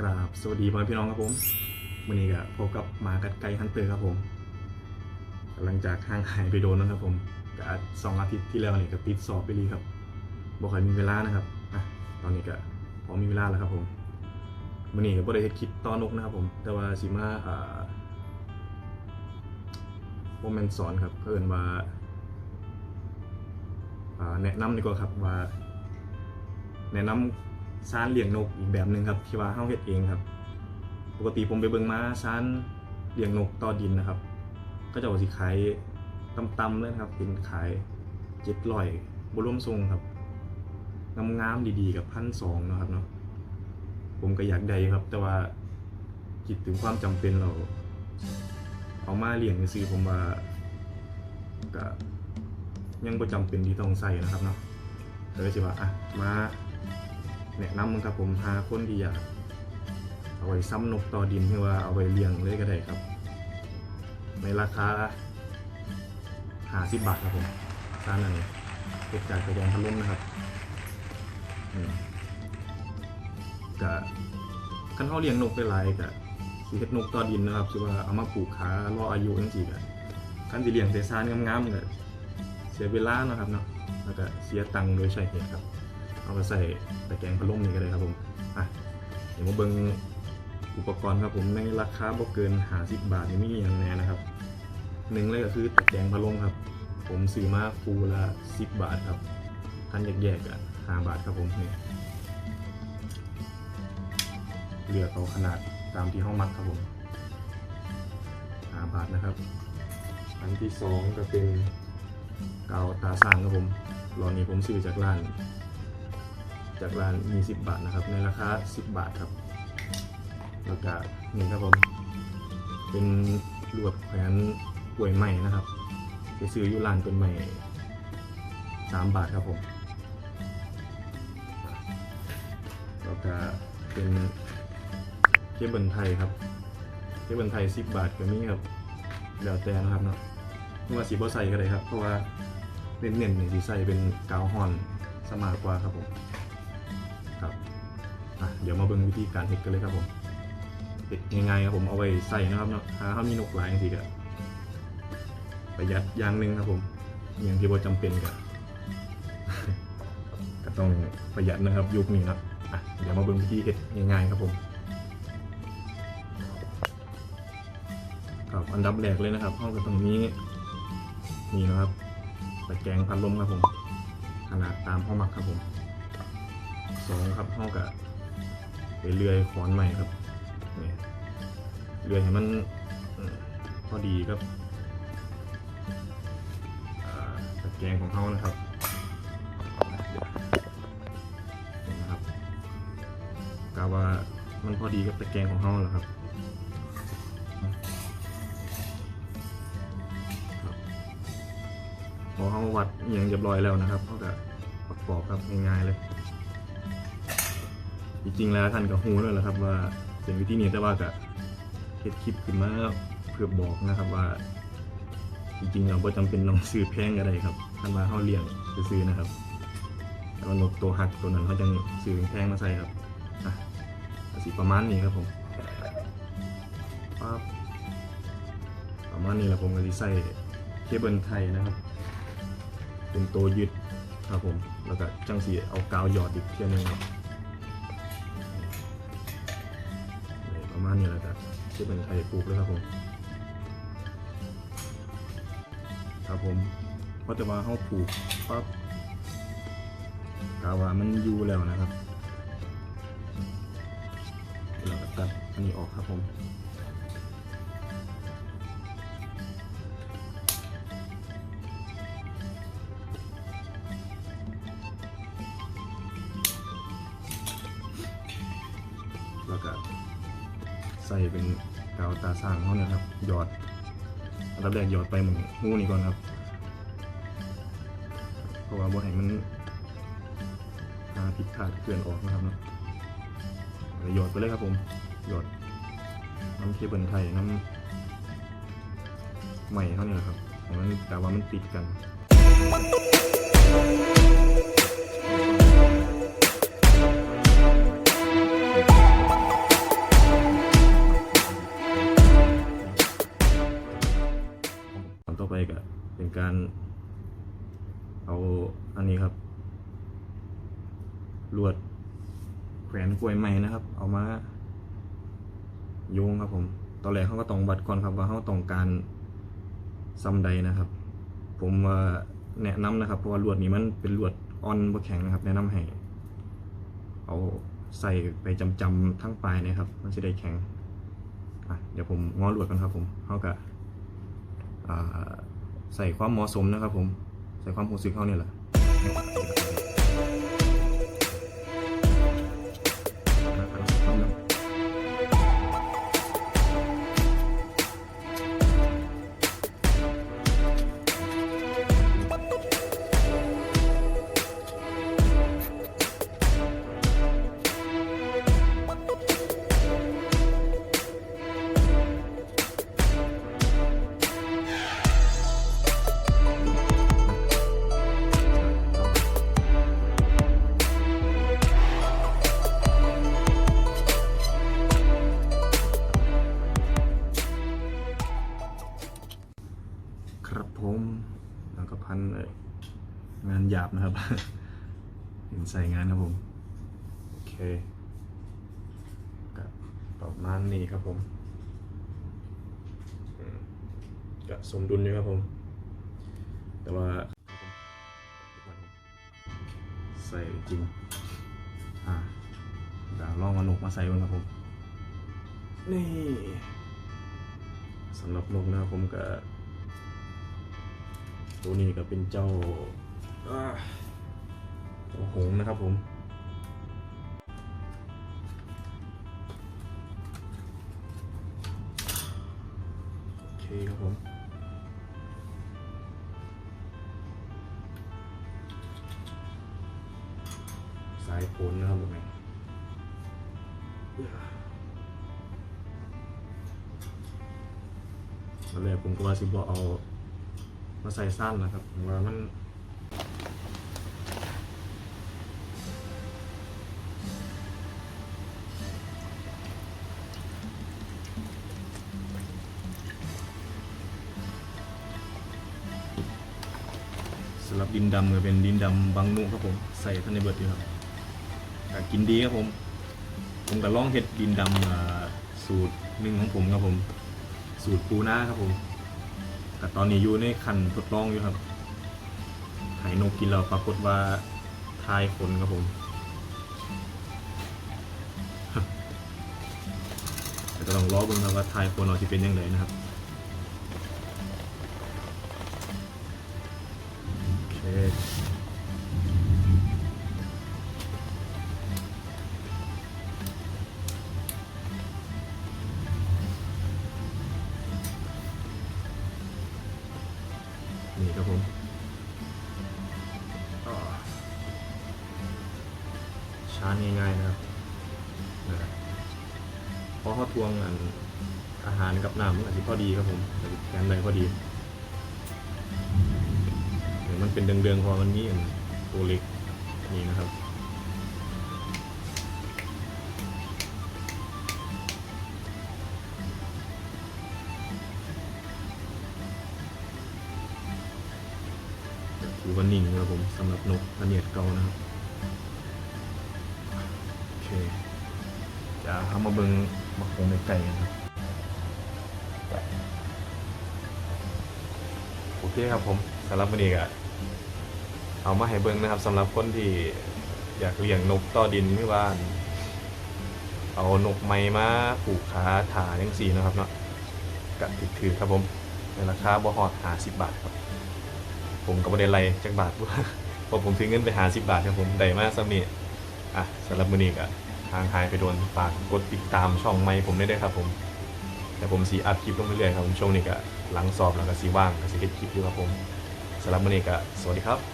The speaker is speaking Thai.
กราบสวัสดีพ่อแม่พี่น้องครับผมวันนี้ก็พบกับหมากัดไก่ฮันเตอร์ครับผมหลังจากห่างหายไปโดนนะครับผมก็สองอาทิตย์ที่แล้วนี่ก็ติดสอบไปรีครับบอกค่อยมีเวลานะครับอะตอนนี้ก็พอมีเวลาแล้วครับผมวันนี้ก็บ่ได้เฮ็ดคลิปต้อนกนะครับผมแต่ว่าสิมาอ่าผมแมนสอนครับเพิ่อนว่าอ่าแนะนำดีกว่าครับว่า แนะนำ ซานเลี้ยงนกอีกแบบหนึ่งครับ ที่ว่าเฮาเฮ็ดเองครับ ปกติผมไปเบิ่งมาซานเลี้ยงนกต่อดินนะครับ ก็จะว่าสิขายต่ำๆเลยนะครับเป็นขายเจ็ดร้อยบรวมทรงครับงามๆดีๆกับพันสองนะครับเนาะผมก็อยากได้ครับ แต่ว่าคิดถึงความจำเป็นเราเอามาเลี้ยงซื้อผมว่าก็ยังประจำเป็นที่ต้องใส่นะครับเนาะเลยสิว่าอะมา แนะนำมึงครับผมหาคนที่อยากเอาไว้ซ้ำนกต่อดินหรือว่าเอาไว้เลี้ยงเลยก็ได้ครับ ในราคาหาสิบบาทครับผมร้านนั้นเก็บจากกระแดงพัดลมนะครับกะขั้นเขาเลี้ยงนกไปหลายกะสีเฮ็ดนกต่อดินนะครับคือว่าเอามาปลูกขารออายุจังซี่กะขั้นที่เลี้ยงแต่ซานงามๆกะเสียเวลานะครับเนาะแล้วก็เสียตังค์โดยใช้เหตุครับ เอาไปใส่ตะแกรงพัดลมนี่ก็ได้ครับผมอะเดี๋ยวมาเบิ่งอุปกรณ์ครับผมในราคาบ่เกิน50บาทนี่มีอย่างแน่นะครับหนึ่งเลยก็คือตะแกรงพัดลมครับ ผมซื้อมาคูละ10บาทครับคันแยกๆอะ5บาทครับผมนี่เลือกเอาขนาดตามที่ห้องมักครับผม5บาทนะครับ อันที่สองก็เป็นกาวตาสร้างครับผมหลอดนี้ผมซื้อจากร้าน จากร้านมี 10 บาทนะครับ ในราคา 10 บาทครับ แล้วก็นี่ครับผม เป็นลวดแขวนกล้วยใหม่นะครับไปซื้ออยู่ร้านเป็นใหม่สามบาทครับผม แล้วก็เป็นเคเบิลไทยครับ เคเบิลไทยสิบบาทก็มีครับ แล้วแต่นะครับเนาะไม่ว่าสีบ่ใส่ก็ได้ครับ เพราะว่าเน้นๆเนี่ยสีใส่เป็นกาวฮอนสมากกว่าครับผม ครับอะเดี๋ยวมาเบิ่งวิธีการเฮ็ดกันเลยครับผมเฮ็ดง่ายๆครับผมเอาไว้ใส่นะครับเนาะถ้าเขามีนกหลายจังซี่ก็ประหยัดอย่างหนึ่งครับผมอย่างที่บ่าจำเป็นก็ก็ต้องประหยัดนะครับยุคนี้นะอะเดี๋ยวมาเบิ่งวิธีเฮ็ดง่ายๆครับผมครับอันดับแรกเลยนะครับห้องก็ตรงนี้นี่นะครับตะแกรงพัดลมครับผมขนาดตามห้องมักครับผม สองครับห้องกับไปเลื่อยขอนใหม่ครับนี่เรือยให้มันพอดีครับตะแกรงของเขานะครับนี่นะครับกาว่ามันพอดีกับตะแกรงของเขาแล้วครับพอเขาวัดอย่างเรียบร้อยแล้วนะครับเขาก็ประกอบครับง่ายๆเลย จริงๆแล้วท่านก็ฮู้แล้วแหละครับว่าเป็นวิธีนี้แต่ว่าก็เฮ็ดคลิปขึ้นมาเพื่อบอกนะครับว่า จริงๆเราบ่จำเป็นต้องซื้อแพงก็ได้ครับท่านว่าเฮาเลี้ยงซื้อนะครับแต่ว่านกตัวหักตัวนั้นเขาจังซื้อแพงมาใส่ครับอะสิประมาณนี้ครับผมปั๊บประมาณนี้แหละผมก็สิใส่เคเบิลไทยนะครับ เป็นตัวยึดครับผม แล้วก็จังสีเอากาวหยอดอีกเทียหนึงครับ มาณนี้แหละครับที่เป็นไทยปลูกเลยครับผมครับผมเพราะแต่ว่าเขาปลูกปั๊บกาว่ามันอยู่แล้วนะครับเราก็ตัดอันนี้ออกครับผม ใส่เป็นกาวตาสร้างเขาเนี่ยครับหยอดอันดับแรกหยอดไปหมึงหูนี่ก่อนครับเพราะว่าบ่ให้มันหาผิดพลาดเกลื่อนออกนะครับเนาะแล้วหยอดไปเลยครับผมหยอดน้ำเคเบิลไทยน้ำใหม่เขานี่ยครับของมันแต่ว่ามันติดกันค การเอาอันนี้ครับ ลวดแขวนกล้วยไม้นะครับ เอามาโยงครับผมตอนแรกเขาก็ต้องวัดก่อนครับว่าเขาต้องการซ้ำใดนะครับ ผมแนะนำนะครับ เพราะว่าลวดนี้มันเป็นลวดอ่อนบ่แข็งนะครับ แนะนำให้เอาใส่ไปจำจำๆทั้งปลายนะครับ มันจะได้แข็งเดี๋ยวผมง้อลวดกันครับผมเขากะอ่า ใส่ความเหมาะสมนะครับผม ใส่ความรู้สึกเขาเนี่ยแหละ ครับผมแล้วก็พันเอ่องานหยาบนะครับเห็นใส่งานครับผม โอเคก็ประมาณนี้ครับผมก็สมดุลอยู่ครับผม แต่ว่าใส่จริงอ่าดี๋ยวลองอานกมาใส่ก่อนครับผม นี่สำหรับนกนะครับผมก็ ตัวนี้ก็เป็นเจ้าอ่าเจ้าหงส์นะครับผมโอเคครับผมสายผลนะครับผมเนี่ยตอนแรกผมก็ว่าสิบอเอา มาใส่สั้นนะครับผมว่ามันสำหรับดินดำก็เป็นดินดำบางนุครับผมใส่ท่านในเบิดอยู่ครับแต่กินดีครับผม ผมก็ล่องเห็ดดินดำสูตรหนึ่งของผมครับผม สูตรปูน้าครับผม แต่ตอนนี้อยู่ในคันทดลองอยู่ครับไห้นกกินแล้วปรากฏว่าทายคนครับผมแต่ก็ต้องรอเบิ่งครับว่าทายคนเราจะเป็นยังไงนะครับโอเค นะครับนะครับเพราะเขาทวงอันอาหารกับน้ำมันอาจจะพอดีครับผมอาจจะแกนได้พอดีเดี๋ยวมันเป็นเดืองๆเพอมันมีอันตัวเล็กนี่นะครับถือว่านิ่งนะครับผมสำหรับนกพเนียดเกานะครับ จะเข้ามาเบิงมาคงในไก่กันครับโอเคครับผมสำหรับวันนี้ก็เอามาให้เบิงนะครับสำหรับคนที่อยากเลี้ยงนกต่อดินไม่ว่าเอานกไม้มาผูกขาถาอย่างสี่นะครับเนาะกัถือถือครับผมในราคาบ่ฮอดหาสิบบาทครับ ผมก็บ่ได้ไล่จักบาทเพราะผมซื้อเงินไปหาสิบบาทครับผมได้มากสมีอะสำหรับมือนี้ก็ ทางหายไปโดนฝากกดติดตามช่องไม่ผมได้ด้วยครับผม แต่ผมสีอัพคลิปลงเรื่อยๆครับผมช่วงนี้ก็หลังสอบแล้วก็สีว่างก็สีเก็บคลิปอยู่ครับผมสำหรับวันนี้ก็สวัสดีครับ